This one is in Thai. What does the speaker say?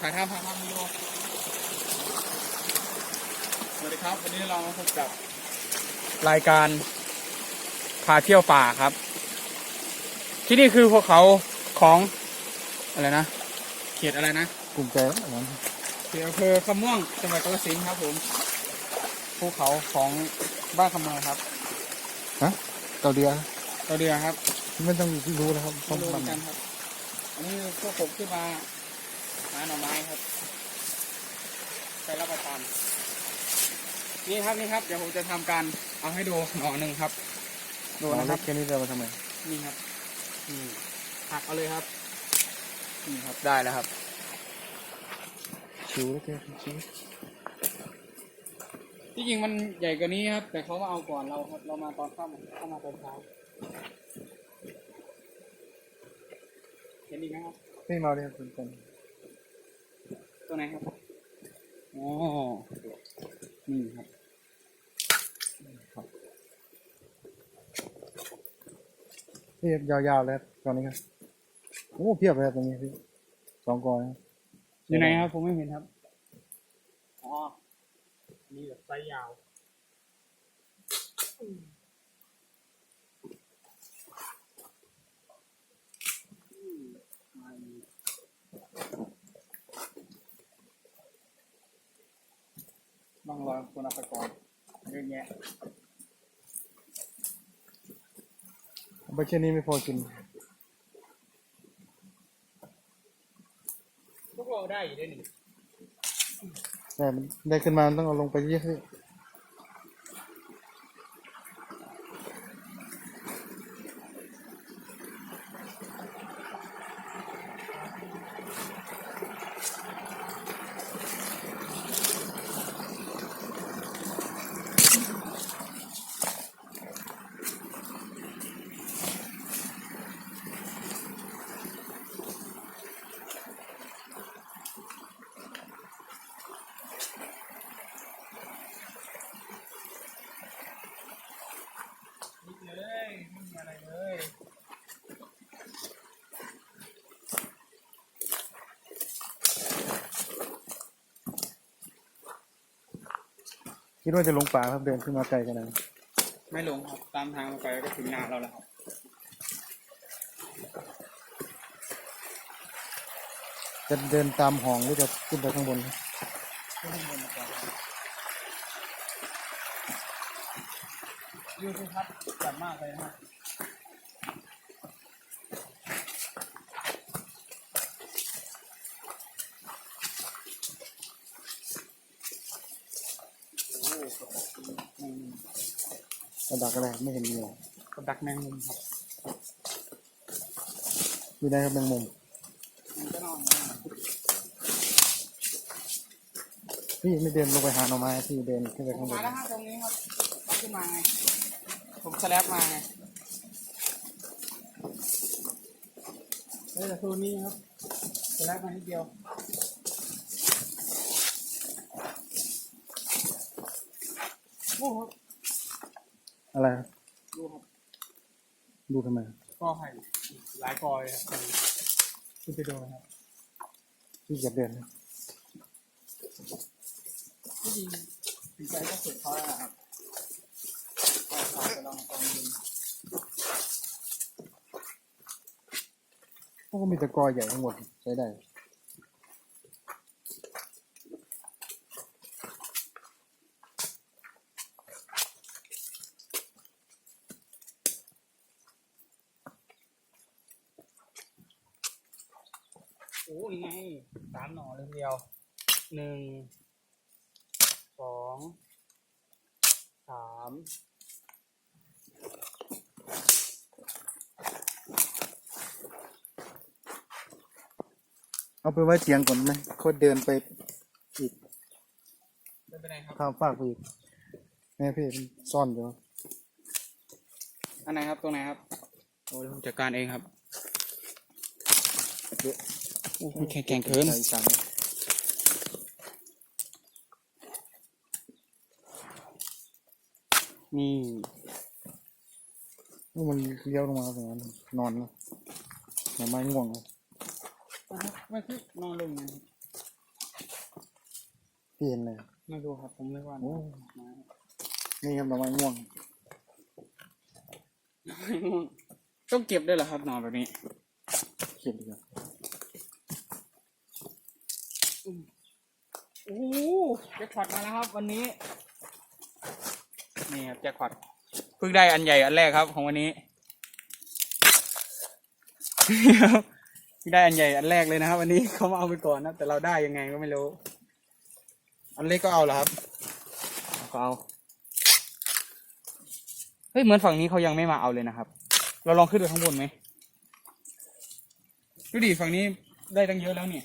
ถ่ายทำถ่ายทำวิดีโอสวัสดีครับ วันนี้เรามาพบกับรายการพาเที่ยวป่าครับ ที่นี่คือภูเขาของอะไรนะ เขตอะไรนะกลุ่มใจแล้วเหรอเขตอำเภอคำม่วงจังหวัดกาฬสินธุ์ครับผมภูเขาของบ้านคำเมืองครับฮะเกาเดียเราเดือครับ ไม่ต้องรู้นะครับไม่ต้องรู้เหมืฟัองนกันครับ อันนี้พวกผมขึ้นมา หาหน่อไม้ครับ ไปรับประทานนี่ครับนี่ครับเดี๋ยวผมจะทำการเอาให้ดูหน่อหนึ่งครับ ดูดูนะนะคครัรับบแค่นี้เรามาทำไมนี่ครับนี่หักเอาเลยครับนี่ครับได้แล้วครับชิวแล้วแกชิวที่จริงมันใหญ่กว่านี้ครับ แต่เขามาเอาก่อนเราครับ เรามาตอนค่ำเข้ามาตอนเช้าเห็นอีกไหมครับนี่มาเลยครับคุณกัน ตัวไหนครับอ๋อนี่ครับนี่ยาวๆแล้วตอนนี้ครับโอ้เพียบเลยตรงนี้พี่สองกองนะอยู่ไหนครับผมไม่เห็นครับอ๋อนี่แบบไซส์ยาวอืมมาอีก บ้างรอยคนอัปกรเยอะแยะเอาไปแค่นี้ไม่พอกิน พวกเราได้อยู่ได้หนึ่งแต่มันได้ขึ้นมามันต้องเอาลงไปเยอะๆพี่นี่ คิดว่าจะลงป่าครับเดินขึ้นมาไกลขนาดนั้นไม่ลงครับตามทางไปก็ถึงนาเราแล้วครับจะเดินตามห้องหรือจะขึ้นไปข้างบนครับขึ้นข้างบนดีกว่าครับวิวทิวทัศน์จัดมากเลยนะครับ โอ้โห กระบอกแมงมุมระดับอะไรไม่เห็นมีอะไรกระดักแมงมุมครับมีได้ครับแมงมุมมันก็นอนพี่ไม่เดินลงไปหาหน่อไม้พี่เดินขึ้นไปผข้ามงบมานแล้วฮะตรงนี้ครับเอาขึ้นมาไง ผมสแลปมาไงเฮ้ยแต่ตัวนี้ครับสแลปมานิดเดียว โอ้ครับอะไรครับดูครับดูทำไมก็ให้หลายกอยครับคุณไปดูนะครับพี่จะเดินนะที่จริงถึงใจก็สุดเขาแล้วนะครับก็พาไปลองตอนเย็นพวกก็มีแตะกอใหญ่ทั้งหมดใช้ได้ โอ้ยไงสามหน่อเลยทีเดียวหนึ่งสองสามเอาไปไว้เตียงก่อนไหมเขาเดินไปอีกไม่เป็นไรครับข้ามฟากไปอีกแม่พี่มันซ่อนอยู่อันไหนครับตรงไหนครับโอ้ยผมจัดการเองครับเยอะ โอ้ยแข็งแกร่งเกินใจสั่งนี่นี่มันเลี้ยวลงมาตรงนั้นนอนแล้วหน่อไม้ง่วงแล้วไม่คือนอนลงนะครับพี่เห็นเลยไม่รู้ครับผมไม่ว่าโอ้ไม้นี่ครับหน่อไม้ม่วงต้องเก็บด้วยเหรอครับหนอนแบบนี้เขียนดีกว่า โอ้ แจ็คพอตมาแล้วครับวันนี้ นี่ครับแจ็คพอตเพิ่งได้อันใหญ่อันแรกครับของวันนี้ครับเพิ่งได้อันใหญ่อันแรกเลยนะครับ วันนี้เขามาเอาไปก่อนนะแต่เราได้ยังไงก็ไม่รู้ อันเล็กก็เอาเหรอครับก็เอาเฮ้ยเหมือนฝั่งนี้เขายังไม่มาเอาเลยนะครับ เราลองขึ้นไปข้างบนไหมดูดิฝั่งนี้ได้ตั้งเยอะแล้วเนี่ย